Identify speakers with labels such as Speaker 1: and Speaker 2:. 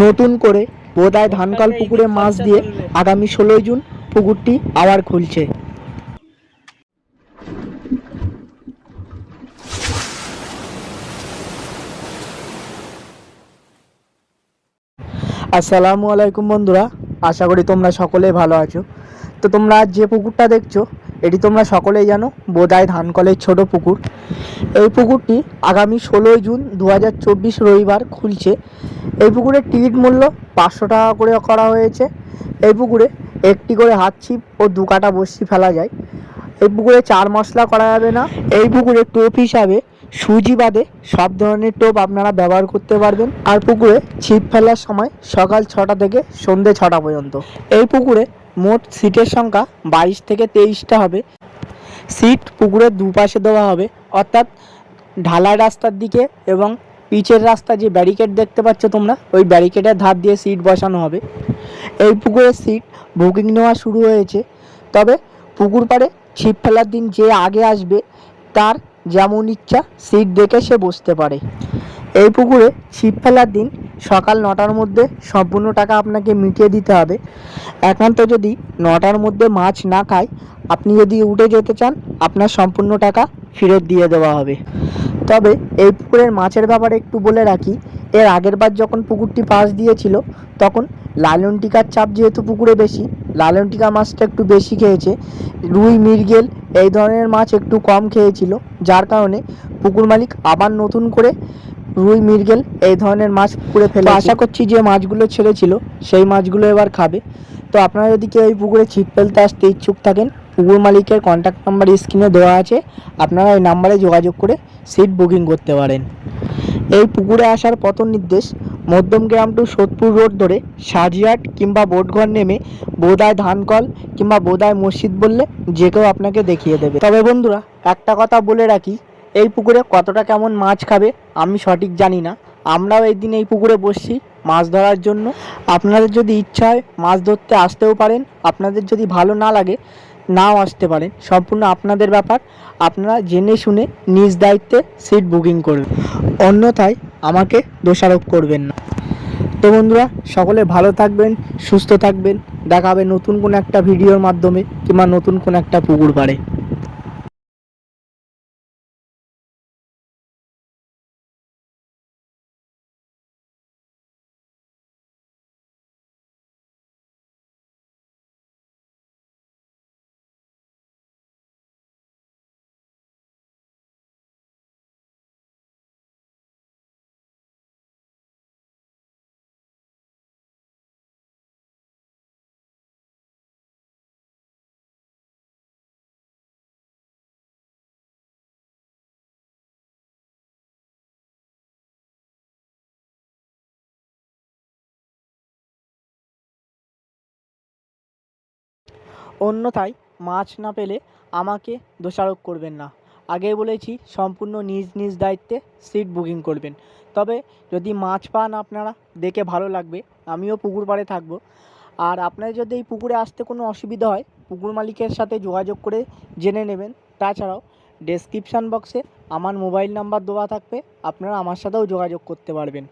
Speaker 1: নতুন করে বোদায় ধানকল পুকুরে মাছ দিয়ে আগামী ষোলোই জুন পুকুরটি আবার খুলছে। আসসালামু আলাইকুম বন্ধুরা আশা করি তোমরা সকলে ভালো আছো। তো তোমরা যে পুকুরটা দেখছ, এটি তোমরা সকলেই জানো বোদায় ধানকলের ছোট পুকুর। এই পুকুরটি আগামী ষোলোই জুন দু হাজার চব্বিশ রবিবার খুলছে। এই পুকুরের টিকিট মূল্য পাঁচশো টাকা করে করা হয়েছে। এই পুকুরে একটি করে হাত ছিপ ও দু কাটা বসি ফেলা যায়। এই পুকুরে চার মশলা করা যাবে না। এই পুকুরে টোপ হিসাবে সুজি বাদে সব ধরনের টোপ আপনারা ব্যবহার করতে পারবেন। আর পুকুরে ছিপ ফেলার সময় সকাল ছটা থেকে সন্ধে ছটা পর্যন্ত। এই পুকুরে মোট সিটের সংখ্যা বাইশ থেকে তেইশটা হবে। সিট পুকুরের দুপাশে দেওয়া হবে। অর্থাৎ ঢালাই রাস্তার দিকে এবং পিচের রাস্তা যে ব্যারিকেড দেখতে পাচ্ছ তোমরা, ওই ব্যারিকেডের ধার দিয়ে সিট বসানো হবে। এই পুকুরের সিট বুকিং নেওয়া শুরু হয়েছে। তবে পুকুর পাড়ে ছিপ ফেলার দিন যে আগে আসবে, তার যেমন ইচ্ছা সিট দেখে সে বসতে পারে। এই পুকুরে ছিপ ফেলার দিন সকাল নটার মধ্যে সম্পূর্ণ টাকা আপনাকে মিটিয়ে দিতে হবে। একান্ত যদি নটার মধ্যে মাছ না খায়, আপনি যদি উঠে যেতে চান, আপনার সম্পূর্ণ টাকা ফেরত দিয়ে দেওয়া হবে। তবে এই পুকুরের মাছের ব্যাপারে একটু বলে রাখি, এর আগের বার যখন পুকুরটি পাশ দিয়েছিল, তখন লালন টিকার চাপ যেহেতু পুকুরে বেশি, লালন টিকা মাছটা একটু বেশি খেয়েছে। রুই, মৃগেল এই ধরনের মাছ একটু কম খেয়েছিল যার কারণে পুকুর মালিক আবার নতুন করে রুই মৃগেল এই ধরনের মাছ পুকুরে ফেলে আশা করছি যে মাছগুলো ছেড়েছিল সেই মাছগুলো এবার খাবে। তো আপনারা যদি কেউ এই পুকুরে ছিপ ফেলতে আসতে ইচ্ছুক থাকেন পুকুর মালিকের কন্ট্যাক্ট নাম্বার স্ক্রিনে দেওয়া আছে। আপনারা এই নাম্বারে যোগাযোগ করে সিট বুকিং করতে পারেন। এই পুকুরে আসার পথ নির্দেশ মধ্যমগ্রাম টু সোদপুর রোড ধরে সাজিয়াট কিংবা বোটঘর নেমে বোদায় ধানকল কিংবা বোদায় মসজিদ বললে যে কেউ আপনাকে দেখিয়ে দেবে। তবে বন্ধুরা, একটা কথা বলে রাখি, এই পুকুরে কতটা কেমন মাছ খাবে আমি সঠিক জানি না। আমরাও এই দিন এই পুকুরে বসছি মাছ ধরার জন্য। আপনাদের যদি ইচ্ছা হয় মাছ ধরতে আসতেও পারেন। আপনাদের যদি ভালো না লাগে নাও আসতে পারে। সম্পূর্ণ আপনাদের ব্যাপার। আপনারা জেনে শুনে নিজ দায়িত্বে সিট বুকিং করবেন অন্যথায় আমাকে দোষারোপ করবেন না। তো বন্ধুরা, সকলে ভালো থাকবেন, সুস্থ থাকবেন। দেখাবে নতুন কোনো একটা ভিডিওর মাধ্যমে কিংবা নতুন কোনো একটা পুকুর পাড়ে। অন্যথায় মাছ না পেলে আমাকে দোষারোপ করবেন না। আগে বলেছি, সম্পূর্ণ নিজ নিজ দায়িত্বে সিট বুকিং করবেন। তবে যদি মাছ পান আপনারা, দেখে ভালো লাগবে। আমিও পুকুর পাড়ে থাকব। আর আপনার যদি এই পুকুরে আসতে কোনো অসুবিধা হয়, পুকুর মালিকের সাথে যোগাযোগ করে জেনে নেবেন। তাছাড়াও ডেসক্রিপশান বক্সে আমার মোবাইল নাম্বার দেওয়া থাকবে। আপনারা আমার সাথেও যোগাযোগ করতে পারবেন।